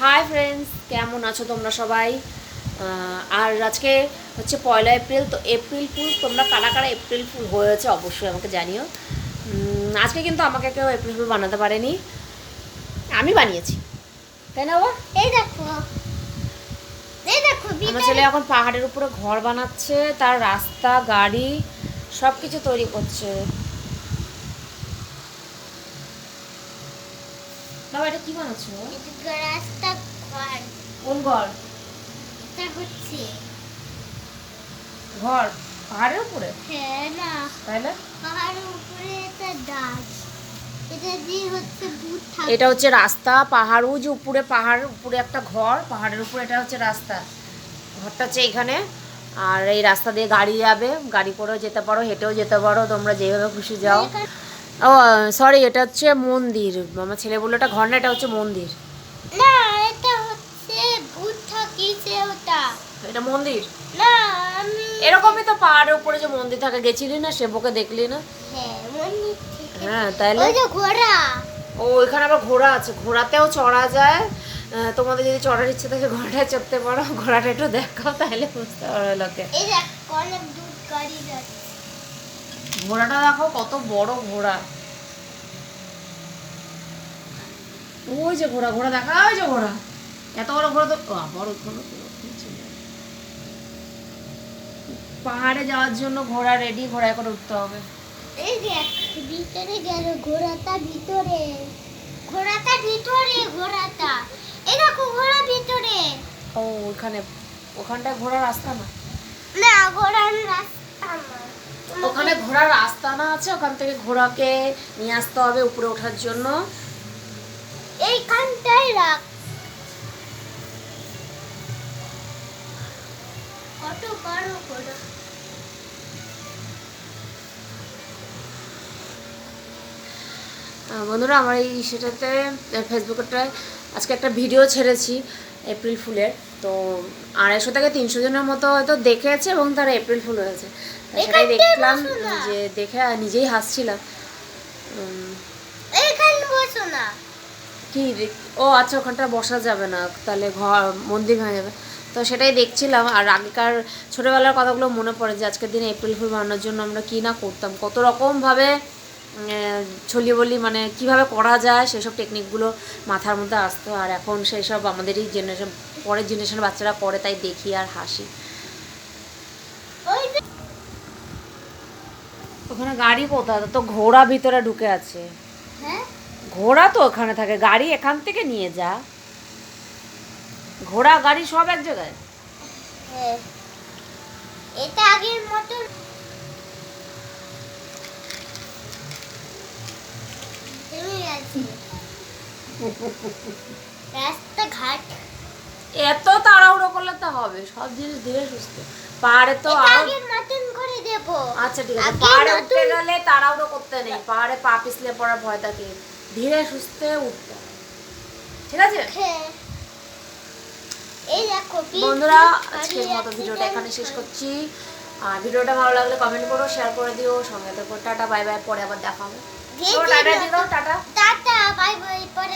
Hi friends কেমন আছো তোমরা সবাই? আর আজকে হচ্ছে পয়লা এপ্রিল তো এপ্রিল ফুল তোমরা কারা কারা এপ্রিল ফুল হয়েছে অবশ্যই আমাকে জানিও। আজকে কিন্তু আমাকে কেউ এপ্রিল ফুল বানাতে পারেনি। আমি বানিয়েছি। তাই না বাবা? এই দেখো। এই দেখো আমার ছেলে এখন পাহাড়ের উপরে ঘর বানাচ্ছে তার রাস্তা গাড়ি সব কিছু তৈরি করছে। বাবা এটা কি বানাচ্ছো? রাস্তা ঘর। কোন ঘর? এটা হচ্ছে। ঘর? পাহাড়ের উপরে? হ্যাঁ না। পাহাড়ের উপরে একটা গাছ। এটা হচ্ছে রাস্তা পাহাড় ওই যে উপরে পাহাড় উপরে একটা ঘর পাহাড়ের উপরে এটা হচ্ছে রাস্তা। ঘরটা হচ্ছে এখানে আর এই রাস্তা দিয়ে গাড়ি যাবে। গাড়ি করেও যেতে পারো হেঁটেও যেতে পারো তোমরা যেভাবে খুশি যাও। ও সরি এটা হচ্ছে মন্দির। আমার ছেলে বলল এটা ঘর না এটা হচ্ছে মন্দির। না এটা হচ্ছে ভূত থাকিছে ওটা? এটা মন্দির? না আমি এরকমই তো পাহাড়ের উপরে যে মন্দির থাকে গেছিলি না সেবকে দেখলি না? হ্যাঁ মন্দির হ্যাঁ ওই যে ঘোড়া। ও এখানে আবার ঘোড়া আছে। ঘোড়াতেও চড়া যায়। তোমাদের যদি চড়ার ইচ্ছে থাকে ঘোড়াটায় চড়তে পারো। ঘোড়াটা একটু দেখাও তাহলে বুঝতে পারবে লোকে। এই দেখ অনেক দূর গাড়ি যাচ্ছে। ঘোড়াটা দেখো কত বড় ঘোড়া। ওই যে ঘোড়া ঘোড়া দেখা ওই যে ঘোড়া। এত বড় ঘোড়া তো বড় ঘোড়া পাহাড়ে যাওয়ার জন্য ঘোড়া রেডি ঘোড়ায় করে উঠতে হবে। এই দেখ ভিতরে গেল ঘোড়াটা ভিতরে। ঘোড়াটা ভিতরে ঘোড়াটা। এই দেখো ঘোড়া ভিতরে। ও ওখানে ওখানটায় ঘোড়ার রাস্তা না? না ঘোড়ার রাস্তা না। ওখানে ঘোড়ার আস্তানা আছে ওখান থেকে ঘোড়াকে নিয়ে আসতে হবে উপরে ওঠার জন্য। এইখানটাই রাখ। কত বড় ঘোড়া বন্ধুরা আমার এই সেটাতে ফেসবুকটায় আজকে একটা ভিডিও ছেড়েছি এপ্রিল ফুলের। তো আড়াইশো থেকে তিনশো জনের মতো হয়তো দেখেছে এবং তারা এপ্রিল ফুল হয়েছে। সেটাই দেখলাম যে দেখে নিজেই হাসছিলাম। কি ও আচ্ছা ওখানটা বসা যাবে না তাহলে ঘর মন্দির হয়ে যাবে। তো সেটাই দেখছিলাম আর আগেকার ছোটোবেলার কথাগুলো মনে পড়ে যে আজকের দিনে এপ্রিল ফুল বানানোর জন্য আমরা কী না করতাম। কত রকমভাবে ছলি বলি মানে কীভাবে করা যায় সেসব টেকনিকগুলো মাথার মধ্যে আসতো। আর এখন সেই সব আমাদেরই জেনারেশন পরের জেনারেশনের বাচ্চারা করে তাই দেখি আর হাসি ওই যে ওখানে গাড়ি কোথায়? তো ঘোড়া ভিতরে ঢুকে আছে। হ্যাঁ? ঘোড়া তো ওখানে থাকে। গাড়ি এখান থেকে নিয়ে যা। ঘোড়া গাড়ি সব এক জায়গায়? হ্যাঁ। এটা আগের মতো রাস্তাঘাট। এত তাড়াহুড়ো করলে তো হবে। সব জিনিস ধীরে সুস্থ। পাহাড়ে তো আগের মতন দেবো। আচ্ছা ঠিক আছে। পাহাড়ে উঠতে গেলে তাড়াহুড়ো করতে নেই। পাহাড়ে পা পিছলে পড়ার ভয় থাকে। ধীরে সুস্থে উঠতে ঠিক আছে? বন্ধুরা আজকের মতো ভিডিওটা এখানে শেষ করছি। আর ভিডিওটা ভালো লাগলে কমেন্ট করো শেয়ার করে দিও। সঙ্গে থাকো। টাটা বাই বাই পরে আবার দেখা হবে। টাটা দাও টাটা। টাটা বাই বাই পরে